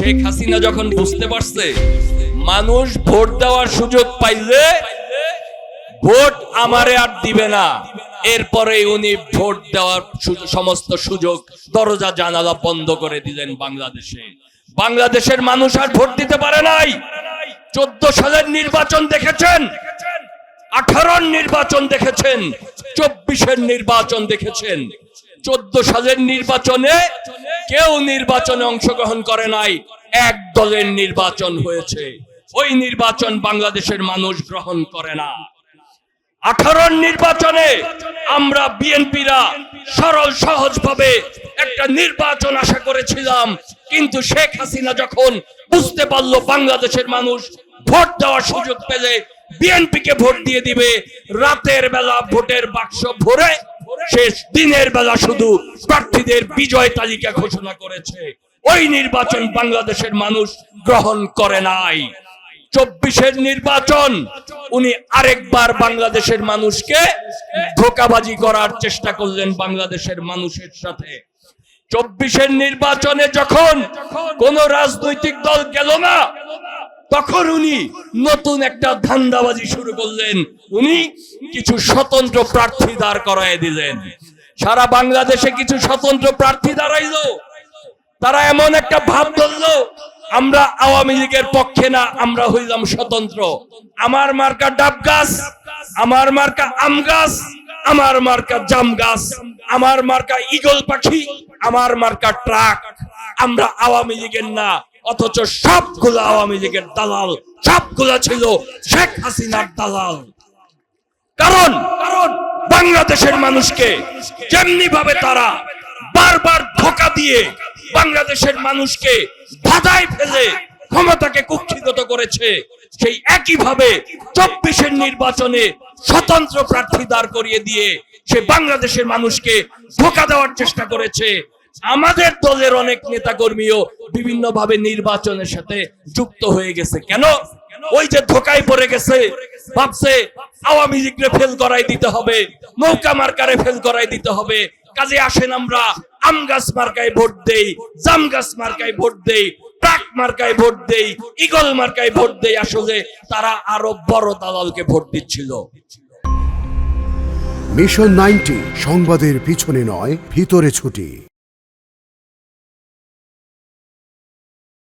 শেখ হাসিনা যখন বুঝতে পারছে, মানুষ ভোট দেওয়ার সুযোগ পাইলে ভোট আমারে আর দিবে না। এরপরে উনি ভোট দেওয়ার সমস্ত সুযোগ দরজা জানালা বন্ধ করে দিলেন বাংলাদেশে। বাংলাদেশের মানুষ আর ভোট দিতে পারে নাই। চোদ্দ সালের নির্বাচন দেখেছেন? আঠারোর নির্বাচন দেখেছেন? চব্বিশের নির্বাচন দেখেছেন? চোদ্দ সালের নির্বাচনে কেউ নির্বাচনে অংশগ্রহণ করে নাই, এক দলের নির্বাচন হয়েছে। ওই নির্বাচন বাংলাদেশের মানুষ গ্রহণ করে না। আঠারোর নির্বাচনে আমরা বিএনপিরা সরল, সহজভাবে একটা নির্বাচন আশা করেছিলাম, কিন্তু শেখ হাসিনা যখন বুঝতে পারল বাংলাদেশের মানুষ ভোট দেওয়ার সুযোগ পেলে, বিএনপিকে ভোট দিয়ে দিবে, রাতের বেলা ভোটের বাক্স ভরে শেষ দিনের বেলা শুধু প্রার্থীদের বিজয় তালিকা ঘোষণা করেছে। ওই নির্বাচন বাংলাদেশের মানুষ গ্রহণ করে নাই। চব্বিশের নির্বাচন, উনি আরেকবার বাংলাদেশের মানুষকে ধোকাবাজি করার চেষ্টা করলেন বাংলাদেশের মানুষের সাথে। চব্বিশের নির্বাচনে যখন কোন রাজনৈতিক দল গেল না তখন উনি নতুন একটা ধান্দাবাজি শুরু করলেন। উনি কিছু স্বতন্ত্র প্রার্থী দাঁড় করায় দিলেন। সারা বাংলাদেশে কিছু স্বতন্ত্র প্রার্থী দাঁড়াইলো। তারা এমন একটা ভাব ধরলো, আমরা আওয়ামী লীগের পক্ষে না, আমরা হইলাম স্বতন্ত্র। আমার মার্কা ডাব গাছ, আমার মার্কা আম গাছ, আমার মার্কা জাম গাছ, আমার মার্কা ইগল পাখি, আমার মার্কা ট্রাক। আমরা আওয়ামী লীগের না অথচ সবগুলো আওয়ামী লীগের দালাল সবগুলো ছিল শেখ হাসিনার দালাল। কারণ কারণ বাংলাদেশের মানুষকে যেমনি ভাবে তারা বারবার ধোকা দিয়ে বাংলাদেশের মানুষকে ধাঁধায় ফেলে ক্ষমতাকে কুক্ষিগত করেছে সেই একই ভাবে চব্বিশের নির্বাচনে স্বতন্ত্র প্রার্থী দাঁড় করিয়ে দিয়ে সে বাংলাদেশের মানুষকে ধোকা দেওয়ার চেষ্টা করেছে। আমাদের দলের অনেক নেতা কর্মীও বিভিন্ন ভাবে নির্বাচনের সাথে যুক্ত হয়ে গেছে। কেন? ওই যে ধোকায় পড়ে গেছে। ভাবছে, আওয়ামী লীগরে ফেল করাই দিতে হবে, নৌকা মার্কারে ফেল করাই দিতে হবে। কাজে আসেন আমরা। আম গাছ মার্কায় ভোট দেই, জাম গাছ মার্কায় ভোট দেই, ট্রাক মার্কায় ভোট দেই, ইগল মার্কায় ভোট দেই। আসলে তারা আরও বড় দালালকে ভোট দিচ্ছিল। মিশন নাইনটি, সংবাদের পিছনে নয়, ভিতরে ছুটি।